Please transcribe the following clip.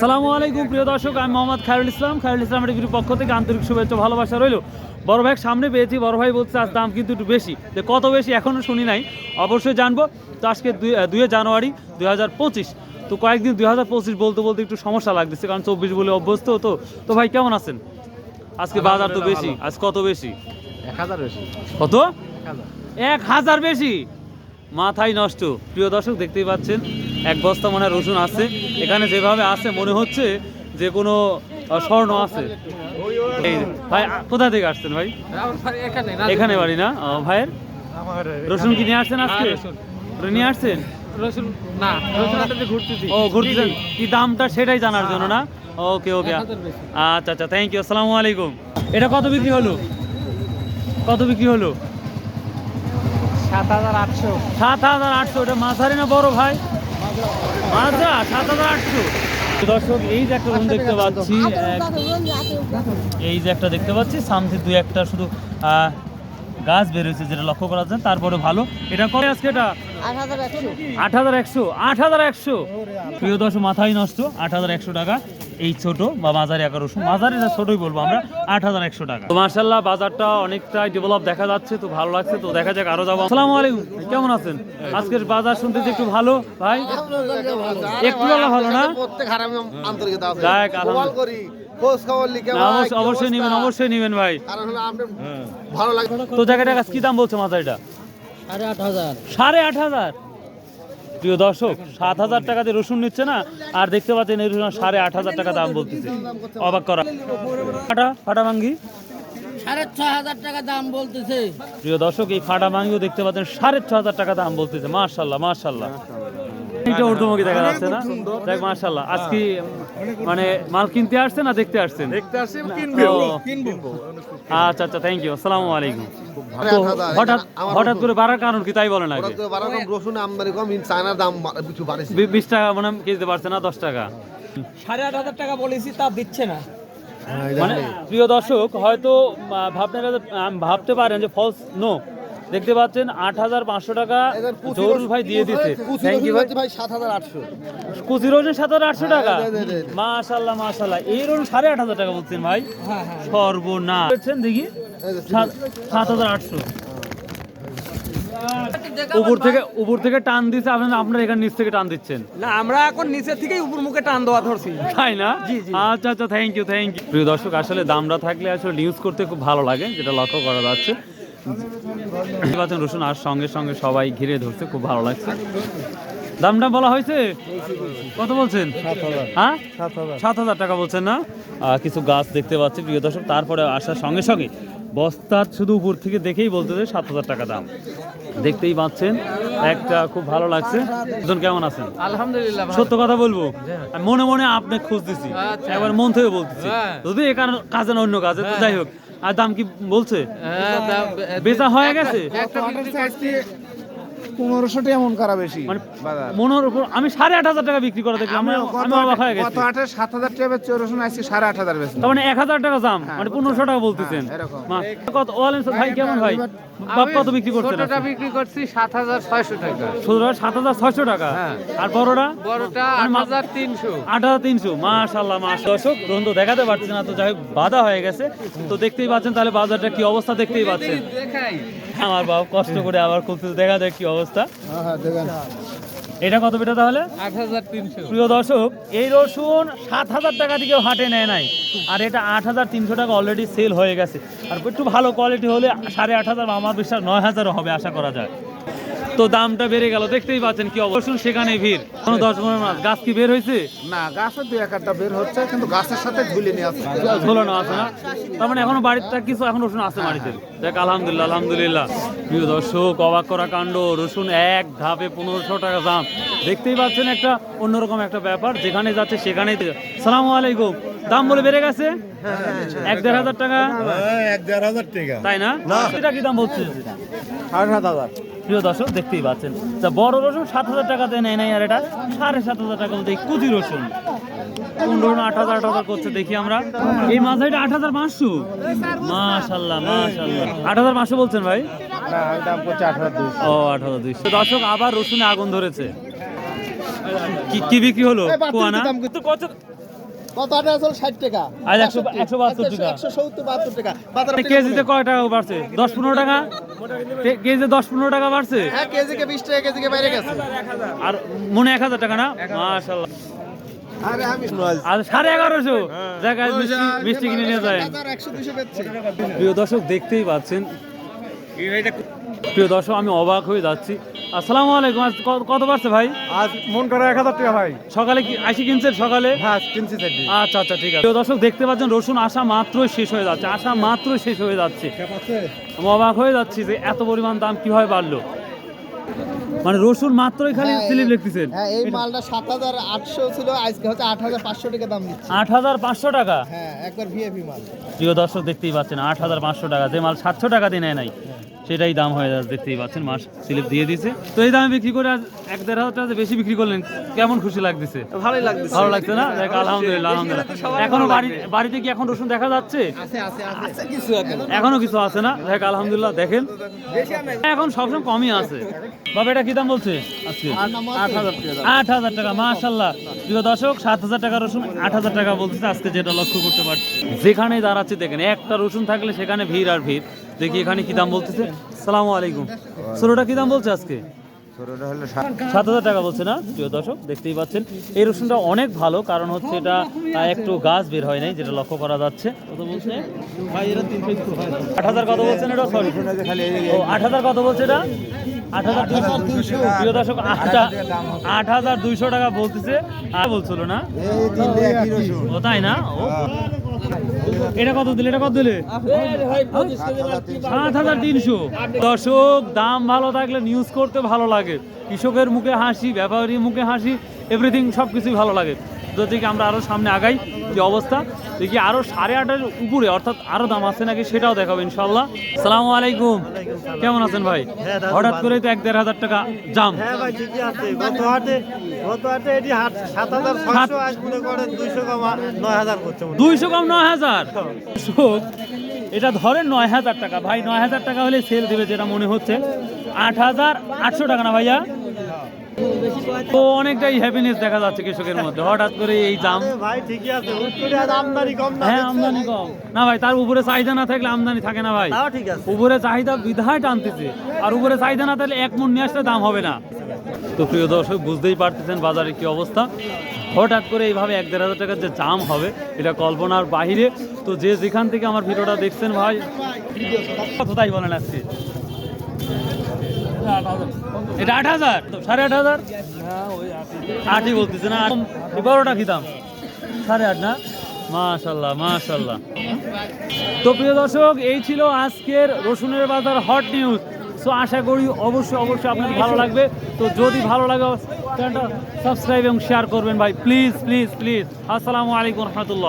আসসালামু আলাইকুম প্রিয় দর্শক আমি মোহাম্মদ খায়রুল ইসলাম। খায়রুল ইসলামের টিভির পক্ষ থেকে আন্তরিক শুভেচ্ছা ভালোবাসা রইল। বড় ভাই সামনে পেয়েছি বড় ভাই বলছে আজ দাম কিন্তু একটু বেশি। তো কত বেশি এখনও শুনি নাই অবশ্যই জানব। তো আজকে দুই দুই জানুয়ারি দুই হাজার পঁচিশ। তো কয়েকদিন দুই হাজার পঁচিশ বলতে বলতে একটু সমস্যা লাগতেছে কারণ চব্বিশ বলে অভ্যস্ত তো। তো ভাই কেমন আছেন? আজকে বাজার তো বেশি আজ কত বেশি? এক হাজার বেশি। কত? এক হাজার বেশি? মাথায় নষ্ট। প্রিয় দর্শক দেখতেই পাচ্ছেন এক বস্তা মনে হয় রসুন আছে। এখানে যেভাবে আছে মনে হচ্ছে যে কোনো স্বর্ণ আছে। ভাই কোথা থেকে আসছেন ভাই? এখানে বাড়ি না? ভাইয়ের? রসুন কি নিয়ে আসছেন আজকে? নিয়ে আসছেন? রসুন না ঘুরতেছি। ও ঘুরতেছেন। কি দামটা সেটাই জানার জন্য না? ওকে ওকে। আচ্ছা আচ্ছা থ্যাংক ইউ আসসালামু আলাইকুম। এটা কত বিক্রি হলো? কত বিক্রি হলো? সাত হাজার আটশো সাত হাজার আটশো এটা মাঝারি না বড় ভাই মাজা সাত হাজার আটশো দর্শক এই যে একটা রুম দেখতে পাচ্ছি এই যে একটা দেখতে পাচ্ছি সামথিং দুই একটা শুধু আহ, গাছ বের হয়েছে যেটা লক্ষ্য করা যায় তারপরে ভালো। এটা করে আজকে এটা আট হাজার একশো। আট হাজার একশো? আট হাজার একশো? প্রিয় দর্শক মাথায় নষ্ট। আট হাজার একশো টাকা। এই ছোট বা মাঝারি আকার রসুন। মাঝারি না ছোটই বলব আমরা। আট হাজার একশো টাকা। তো মার্শাল্লাহ বাজারটা অনেকটাই ডেভেলপ দেখা যাচ্ছে তো ভালো লাগছে। তো দেখা যাক আরও যাব। আসসালামু আলাইকুম। কেমন আছেন? আজকের বাজার শুনতেছি একটু ভালো। ভাই একটু হলে ভালো না? যাক, আলহামদুলিল্লাহ। খোঁজ খবর লিখে অবশ্যই-? নেবেন অবশ্যই নেবেন ভাই। কারণ ভালো লাগে তো জায়গাটা কাছে কি দাম বলছে মাথারিটা সাড়ে আট হাজার। সাড়ে আট হাজার? প্রিয় দর্শক সাত হাজার টাকাতে রসুন নিচ্ছে না আর দেখতে পাচ্ছেন এই রসুন সাড়ে আট হাজার টাকা দাম বলতেছে। অবাক করা। ফাটা ফাটা ভাঙ্গি? সাড়ে ছ হাজার টাকা দাম বলতেছে। প্রিয় দর্শক এই ফাটা ভাঙ্গিও দেখতে পাচ্ছেন সাড়ে ছ হাজার টাকা দাম বলতেছে। মার্শাল্লাহ মার্শাল্লাহ এটা ঊর্ধ্বমুখী দেখা যাচ্ছে না? দেখ মার্শাল্লাহ আজকে মানে মাল কিনতে আসছে না দেখতে আসছেন? দেখতে আসি ও, আচ্ছা আচ্ছা থ্যাংক ইউ আসসালামু আলাইকুম। হঠাৎ হঠাৎ করে বাড়ার কারণ কি তাই বলেন আগে? রসুন আমদানি কম চায়নার দাম কিছু বাড়েছে। বি- বিশ টাকা মানে কেজিতে পারছে না দশ টাকা। সাড়ে আট হাজার টাকা বলেছি তা দিচ্ছে না। মানে প্রিয় দর্শক হয়তো ভাবতে ভাবতে পারেন যে ফলস নো দেখতে পাচ্ছেন আট হাজার পাঁচশো টাকা জরুল ভাই দিয়ে দিতে থ্যাংক ইউ ভাই। ভাই সাত হাজার আটশো। কুচি রোজের সাত হাজার আটশো টাকা। দে, দে, দে। মাশাল্লাহ মাশাল্লাহ এই রোজ সাড়ে আট হাজার টাকা বলছেন ভাই। হ্যাঁ হ্যাঁ সর্বনাশ। দেখি? সাত হাজার আটশো। উপর থেকে উপর থেকে টান দিচ্ছে আপনার আপনার এখানে নিচ থেকে টান দিচ্ছেন। না আমরা এখন নিচের থেকেই উপর মুখে টান দেওয়া ধরছি। তাই না? আচ্ছা আচ্ছা থ্যাংক ইউ থ্যাংক ইউ প্রিয় দর্শক আসলে দামটা থাকলে আসলে নিউজ করতে খুব ভালো লাগে যেটা লক্ষ্য করা যাচ্ছে। পাচ্ছেন রসুন আর সঙ্গে সঙ্গে সবাই ঘিরে ধরছে খুব ভালো লাগছে। দামটা বলা হয়েছে? কত বলছেন? হ্যাঁ? সাত হাজার। টাকা বলছেন না? কিছু গাছ দেখতে পাচ্ছি প্রিয় দর্শক। তারপরে আসার সঙ্গে সঙ্গে বস্তার শুধু উপর থেকে দেখেই বলতে যে সাত হাজার টাকা দাম। দেখতেই পাচ্ছেন একটা খুব ভালো লাগছে। দুজন কেমন আছেন? আলহামদুলিল্লাহ সত্য কথা বলব। মনে মনে আপনাকে খুঁজ দিছি আচ্ছা। একবার মন থেকে বলতেছি। হ্যাঁ। যদি এ কারণ কাজে না অন্য কাজে যাই হোক। আর দাম কি বলছে? হ্যাঁ, বেচা হয়ে গেছে? পনেরোশো টাকা মন করা বেশি? মানে মনের উপর আমি সাড়ে আট হাজার টাকা বিক্রি করে দেখলাম আমি অবাক হয়ে গেছি। আটে সাত হাজার টাকা বেচছে রসুন আসছে সাড়ে আট হাজার বেচছে মানে এক হাজার টাকা দাম মানে পনেরোশো টাকা বলতেছেন। হ্যাঁ, কত ওয়ালেন ভাই কেমন ভাই? বাপ কত বিক্রি করছেন ছোটটা বিক্রি করছি সাত হাজার ছয়শো টাকা। ছোটরা সাত হাজার ছয়শো টাকা? হ্যাঁ। আর বড়রা বড়টা মানে আট হাজার তিনশো। আট হাজার তিনশো মাশাল্লাহ মাস দর্শক গ্রন্থ দেখাতে পারছি না তো যাই হোক বাধা হয়ে গেছে। তো দেখতেই পাচ্ছেন তাহলে বাজারটা কি অবস্থা দেখতেই পাচ্ছেন। দেখাই। আমার বাবা কষ্ট করে আবার খুলতে দেখা যায় কি অবস্থা। হ্যাঁ এটা কত বেটা তাহলে? আট হাজার তিনশো। প্রিয় দর্শক এই রসুন সাত হাজার টাকা থেকে হাটে নেয় নাই। আর এটা আট হাজার তিনশো টাকা অলরেডি সেল হয়ে গেছে। আর একটু ভালো কোয়ালিটি হলে সাড়ে আট হাজার বা আমার বিশ্বাস নয় হাজারও হবে আশা করা যায়। তো দামটা বেড়ে গেল দেখতেই পাচ্ছেন কি অবশ্য সেখানে ভিড়। কোনো দশ পনেরো মাস। গাছ কি বের হয়েছে? না গাছের দুই একটা বের হচ্ছে কিন্তু গাছের সাথে ঝুলে নিয়ে আসছে। ঝোলানো আছে না? তার মানে এখনও বাড়িতে কিছু এখন রসুন আছে বাড়িতে। দেখ আলহামদুলিল্লাহ আলহামদুলিল্লাহ। প্রিয় দর্শক অবাক করা কাণ্ড রসুন এক ধাপে পনেরোশো টাকা দাম। দেখতেই পাচ্ছেন একটা অন্যরকম একটা ব্যাপার যেখানে যাচ্ছে সেখানেই। সালাম আলাইকুম। দাম বলে বেড়ে গেছে? এক দেড় হাজার টাকা? এক দেড় হাজার টাকা। তাই না? এটা কি দাম বলছে সাড়ে সাত হাজার। প্রিয় দর্শক দেখতেই পাচ্ছেন। তা বড় রসুন সাত হাজার টাকাতে নেয় নাই আর এটা সাড়ে সাত হাজার টাকা বলতে এই কুচি রসুন। রসুন আট হাজার আট হাজার করছে দেখি আমরা। এই মাথাটা আট হাজার পাঁচশো? মাশাল্লাহ মাশাল্লাহ। আট হাজার পাঁচশো বলছেন ভাই? ও আট হাজার দুইশো। দর্শক আবার রসুনে আগুন ধরেছে। কি কি বিক্রি হলো? কুয়ানা? কত কত আটা আসল ষাট টাকা। আজ একশো একশো বাহাত্তর টাকা। একশো সত্তর বাহাত্তর টাকা। বাজারে কেজিতে কয় টাকা বাড়ছে? দশ পনেরো টাকা? কেজিতে দশ পনেরো টাকা বাড়ছে? হ্যাঁ কেজিকে বিশ টাকা কেজিকে বাইরে গেছে। আর মনে এক হাজার টাকা না? মাশাল্লাহ বেচছে। প্রিয় দর্শক দেখতেই পাচ্ছেন। প্রিয় দর্শক আমি অবাক হয়ে যাচ্ছি। আসসালামু আলাইকুম আজ কত পারছে ভাই? আজ মন করা এক হাজার টাকা ভাই। সকালে কি আইসি কিনছেন সকালে? হ্যাঁ কিনছি আচ্ছা আচ্ছা ঠিক আছে। প্রিয় দর্শক দেখতে পাচ্ছেন রসুন আসা মাত্রই শেষ হয়ে যাচ্ছে আসা মাত্রই শেষ হয়ে যাচ্ছে। আমি অবাক হয়ে যাচ্ছি যে এত পরিমাণ দাম কীভাবে বাড়লো। মানে রসুন মাত্রই খালি স্লিপ লিখতেছেন। হ্যাঁ এই মালটা সাত হাজার আটশো ছিল আজকে হচ্ছে আট হাজার পাঁচশো টাকা দাম দিচ্ছে। আট হাজার পাঁচশো টাকা? হ্যাঁ একবার ভিএপি মাল। প্রিয় দর্শক দেখতেই পাচ্ছেন আট হাজার পাঁচশো টাকা। যে মাল সাতশো টাকা দিয়ে নেয় নাই সেটাই দাম হয়ে যাচ্ছে দেখতেই পাচ্ছেন মাস স্লিপ দিয়ে দিছে। তো এই দামে বিক্রি করে আজ এক দেড় হাজার টাকা বেশি বিক্রি করলেন কেমন খুশি লাগতেছে? ভালোই লাগছে ভালো লাগছে না? দেখ আলহামদুলিল্লাহ আলহামদুলিল্লাহ। এখনও বাড়ি বাড়িতে কি এখন রসুন দেখা যাচ্ছে? আছে আছে আছে। কিছু এখন। এখনও কিছু আছে না? দেখ আলহামদুলিল্লাহ দেখেন। এখন সবসময় কমই আছে। বাবা এটা কি দাম বলছে? আজকে। আট হাজার টাকা। আট হাজার টাকা মাশাল্লাহ প্রিয় দর্শক সাত হাজার টাকা রসুন আট হাজার টাকা বলতেছে। আজকে যেটা লক্ষ্য করতে পারছি। যেখানে দাঁড়াচ্ছে দেখেন একটা রসুন থাকলে সেখানে ভিড় আর ভিড়। দেখি এখানে কি দাম বলতেছে? সালাম আলাইকুম। ষোলোটা কি দাম বলছে আজকে? সাত হাজার টাকা বলছে না? প্রিয় দর্শক দেখতেই পাচ্ছেন। এই রসুনটা অনেক ভালো কারণ হচ্ছে এটা একটু গাছ বের হয় নাই যেটা লক্ষ্য করা যাচ্ছে। কত বলছে? আট হাজার কত বলছেন এটা? সরি ও আট হাজার কত বলছে এটা? আট হাজার দুইশো। প্রিয় দর্শক আট আট হাজার দুইশো টাকা বলতেছে। আর বলছিল না? ও তাই না? এটা কত দিলে? এটা কত দিলে? সাত হাজার তিনশো। দর্শক দাম ভালো থাকলে নিউজ করতে ভালো লাগে। কৃষকের মুখে হাসি ব্যাপারীর মুখে হাসি এভরিথিং সব কিছুই ভালো লাগে। যদি আমরা আরও সামনে আগাই যে অবস্থা। দেখি আরও সাড়ে আটের উপরে অর্থাৎ আরও দাম আছে নাকি সেটাও দেখাবো ইনশাল্লাহ সালামু আলাইকুম। কেমন আছেন ভাই? হঠাৎ করে তো এক দেড় হাজার টাকা জাম হ্যাঁ ভাই ঠিকই আছে। গত হাটে গত হাটে এটি হাট সাত হাজার ছয়শো আজ মনে করেন দুইশো কমা নয় হাজার করছে দুইশো কম নয় হাজার? এটা ধরেন নয় হাজার টাকা। ভাই নয় হাজার টাকা হলে সেল দেবে যেটা মনে হচ্ছে। আট হাজার আটশো টাকা না ভাইয়া? তো অনেকটাই হ্যাপিনেস দেখা যাচ্ছে কৃষকের মধ্যে। হঠাৎ করে এই দাম ভাই ঠিকই আছে। আমদানি কম না হ্যাঁ আমদানি কম। না ভাই তার উপরে চাহিদা না থাকলে আমদানি থাকে না ভাই। ঠিক আছে। উপরে চাহিদা বিধায় টানতেছে। আর উপরে চাহিদা না থাকলে এক মন নিয়ে আসলে দাম হবে না। তো প্রিয় দর্শক বুঝতেই পারতেছেন বাজারে কি অবস্থা। হঠাৎ করে এইভাবে এক দেড় হাজার টাকার যে জাম হবে এটা কল্পনার বাহিরে। তো যে যেখান থেকে আমার ভিডিওটা দেখছেন ভাই কত তাই বলেন আজকে। এটা আট হাজার? তো সাড়ে আট হাজার? আটই বলতেছে না কি দাম সাড়ে আট না? মাশাল্লাহ মাশাল্লাহ। তো প্রিয় দর্শক, এই ছিল আজকের রসুনের বাজার হট নিউজ। সো আশা করি অবশ্যই অবশ্যই আপনাদের ভালো লাগবে। তো যদি ভালো লাগে, চ্যানেলটা সাবস্ক্রাইব এবং শেয়ার করবেন ভাই। Please please please. আসসালামু আলাইকুম রহমতুল্লাহ।